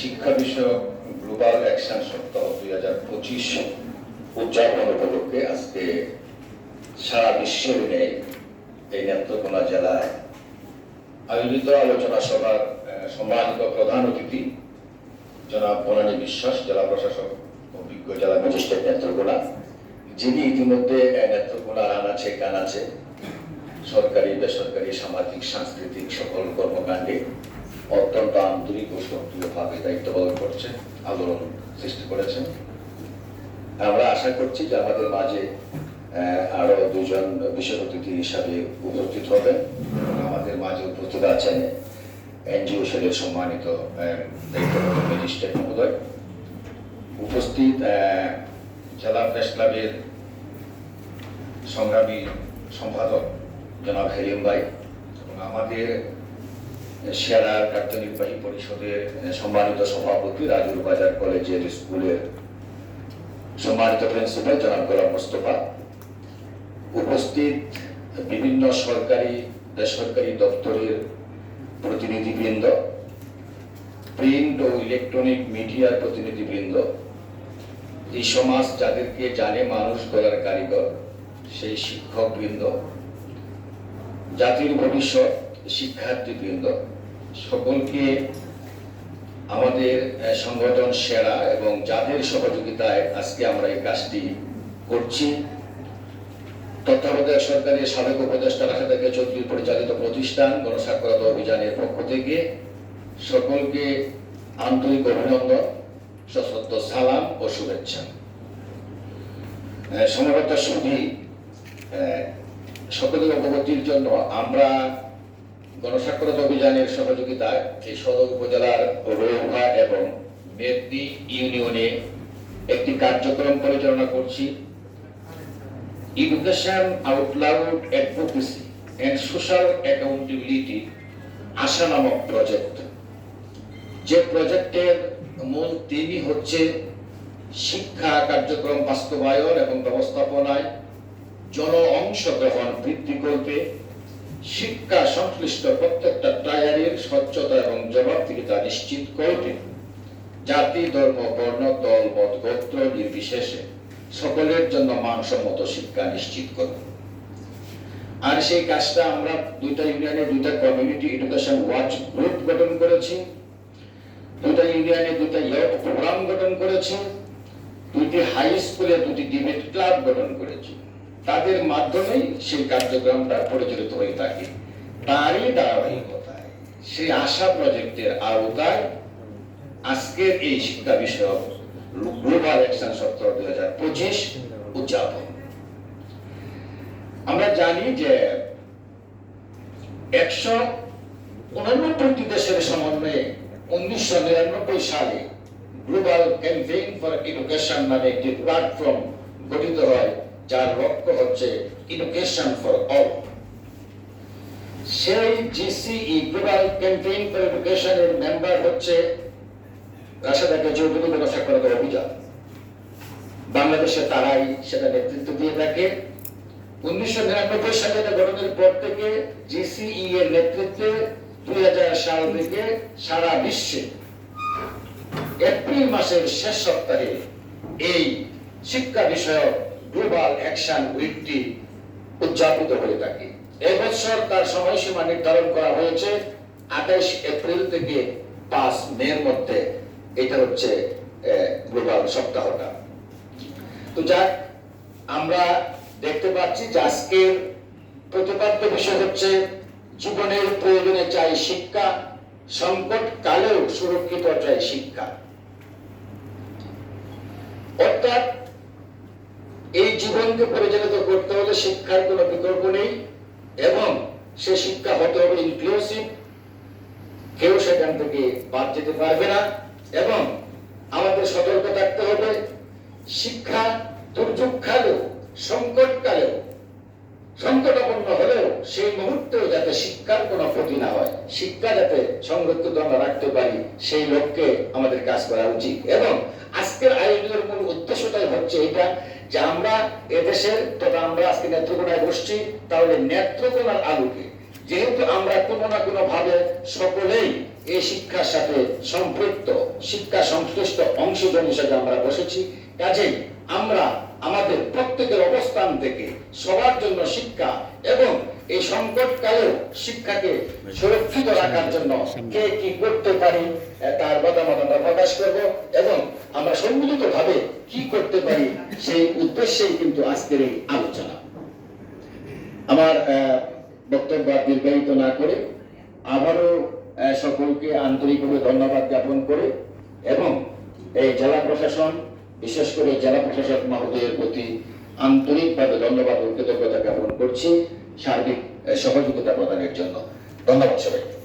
শিক্ষা বিষয়ক global action সপ্তাহ দুই হাজার পঁচিশ উদযাপন উপলক্ষে আজকে সারা বিশ্বের নেই এই নেত্রকোনা জেলায় আয়োজিত আলোচনা সভার সম্মানিত প্রধান অতিথি জনাব বনানী বিশ্বাস জেলা প্রশাসক অভিজ্ঞ জেলা ম্যাজিস্ট্রেট নেত্রকোনা যিনি ইতিমধ্যে আহ, নেত্রকোনার আনাচে আছে। সরকারি বেসরকারি সামাজিক সাংস্কৃতিক সকল কর্মকাণ্ডে অত্যন্ত আন্তরিক ও সক্রিয়ভাবে দায়িত্ব পালন করছেন আলোড়ন সৃষ্টি করেছেন। আমরা আশা করছি যে আমাদের মাঝে আরও দুজন বিশেষ অতিথি হিসাবে উপস্থিত হবেন। আমাদের মাঝে উপস্থিত আছেন এনজিও সেলের সম্মানিত ম্যাজিস্ট্রেট মহোদয়। উপস্থিত জেলা প্রেস ক্লাবের সংগ্রামী সম্পাদক জনাব হেলিম ভাই এবং আমাদের সেরা কার্যনির্বাহী পরিষদের সম্মানিত সভাপতি রাজুর বাজার কলেজের স্কুলের সম্মানিত প্রিন্সিপাল জনাব গোলাম মোস্তফা। উপস্থিত বিভিন্ন সরকারি, বেসরকারি দপ্তরের প্রতিনিধিবৃন্দ, প্রিন্ট ও ইলেকট্রনিক মিডিয়ার প্রতিনিধিবৃন্দ, এই সমাজ যাদেরকে জানে মানুষ গড়ার কারিগর, সেই শিক্ষকবৃন্দ, জাতির ভবিষ্যৎ শিক্ষার্থীবৃন্দ, সকলকে আমাদের সংগঠন সেরা এবং যাদের সহযোগিতায় আজকে আমরা এই কাজটি করছি। তত্ত্বাবধায়ক সরকারের সাবেক উপদেষ্টা রাখাদাকে চৌধুরী পরিচালিত প্রতিষ্ঠান, গণস্বাক্ষরতা অভিযানের পক্ষ থেকে সকলকে আন্তরিক অভিনন্দন সশ্রদ্ধ সালাম ও শুভেচ্ছা। সমবেত সুধী সকলের অবগতির জন্য আমরা গণস্বাক্ষরতা অভিযানের সহযোগিতায় এই সদর উপজেলার রৌহা এবং মেদনি ইউনিয়নে একটি কার্যক্রম পরিচালনা করছি। Education out loud advocacy and social accountability Asha নামক প্রজেক্ট যে প্রজেক্টের মূল থিমই হচ্ছে শিক্ষা কার্যক্রম বাস্তবায়ন এবং ব্যবস্থাপনায় জন অংশগ্রহণ বৃদ্ধি করবে। শিক্ষা সংশ্লিষ্ট প্রত্যেকটা টায়ারের স্বচ্ছতা এবং জবাবদিহিতা নিশ্চিত করবে জাতি, ধর্ম, বর্ণ, দল, মত, গোত্র, নির্বিশেষে সকলের জন্য মানসম্মত শিক্ষা নিশ্চিত করবে আর সেই কাজটা আমরা দুইটা ইউনিয়নে দুইটা কমিউনিটি এডুকেশন ওয়াচ গ্রুপ গঠন করেছি। দুইটা ইউনিয়নে দুইটা ইয়ট প্রোগ্রাম গঠন করেছি। দুইটি হাই স্কুলে দুটি ডিবেট ক্লাব গঠন করেছি। তাদের মাধ্যমেই সেই কার্যক্রমটা পরিচালিত হয়ে থাকে। তারই ধারাবাহিকতায়, সেই আশা প্রজেক্টের আওতায় আজকের এই শিক্ষা বিষয়ক গ্লোবাল অ্যাকশন সপ্তাহ দুই হাজার পঁচিশ উদযাপন। আমরা জানি যে একশো উনানব্বইটি দেশের সমন্বয়ে উনিশশো নিরানব্বই সালে গ্লোবাল ক্যাম্পেইন ফর এডুকেশন নামে একটি প্ল্যাটফর্ম গঠিত হয়। যার লক্ষ্য হচ্ছে এডুকেশন ফর অল সেই জিসিই গ্লোবাল ক্যাম্পেইন ফর এডুকেশনের মেম্বার হচ্ছে রাশাদাকে চৌধুরী ব্যবসাকরতা অভিযান। বাংলাদেশে তারাই সেটা নেতৃত্ব দিয়ে থাকে। উনিশশো নিরানব্বই সালে গঠনের পর থেকে জিসিই এর নেতৃত্বে দুই সাল থেকে সারা বিশ্বে এপ্রিল মাসের শেষ সপ্তাহে এই শিক্ষা বিষয়ক গ্লোবাল অ্যাকশন উইকটি উদযাপিত হয়ে থাকে। এবছর তার সময়সীমা নির্ধারণ করা হয়েছে আঠাইশ এপ্রিল থেকে পাঁচ মের মধ্যে। এটা হচ্ছে গ্লোবাল সপ্তাহটা। তো যাক, আমরা দেখতে পাচ্ছি যে আজকের প্রতিপাদ্য বিষয় হচ্ছে, জীবনের প্রয়োজনে চাই শিক্ষা সংকট কালেও সুরক্ষিত চাই শিক্ষা। অর্থাৎ এই জীবনকে পরিচালিত করতে হলে শিক্ষার কোনো বিকল্প নেই এবং সে শিক্ষা হতে হবে ইনক্লুসিভ কেউ সেখান থেকে বাদ যেতে পারবে না এবং আমাদের সতর্ক থাকতে হবে। শিক্ষা দুর্যোগ কালেও সংকট কালেও সংকটাপন্ন হলেও সেই মুহূর্তেও যাতে শিক্ষার কোনো ক্ষতি না হয়, শিক্ষা যাতে সংরক্ষিত আমরা রাখতে পারি, সেই লক্ষ্যে আমাদের কাজ করা উচিত। এবং আজকের আয়োজনের মূল উদ্দেশ্যটাই হচ্ছে এটা যে আমরা এদেশের তথা আমরা আজকে নেত্রকোনায় বসছি, তাহলে নেত্রকোনার আলোকে। যেহেতু আমরা কোনো না কোনো ভাবে সকলেই এই শিক্ষার সাথে সম্পৃক্ত, শিক্ষা সংশ্লিষ্ট অংশগ্রহণ হিসেবে আমরা বসেছি, কাজেই আমরা আমাদের প্রত্যেকের অবস্থান থেকে সবার জন্য শিক্ষা এবং এই সংকটকালেও শিক্ষাকে সুরক্ষিত রাখার জন্য কে কি করতে পারি তার মতামত আমরা প্রকাশ করব এবং আমরা সম্মিলিত ভাবে কি করতে পারি সেই উদ্দেশ্যেই কিন্তু আজকের এই আলোচনা। আমার বক্তব্য দীর্ঘায়িত না করে আবারও সকলকে আন্তরিকভাবে ধন্যবাদ জ্ঞাপন করে এবং এই জেলা প্রশাসন, বিশেষ করে জেলা প্রশাসক মহোদয়ের প্রতি আন্তরিকভাবে ধন্যবাদ ও কৃতজ্ঞতা জ্ঞাপন করছি। সার্বিক সহযোগিতা প্রদানের জন্য। ধন্যবাদ সবাইকে।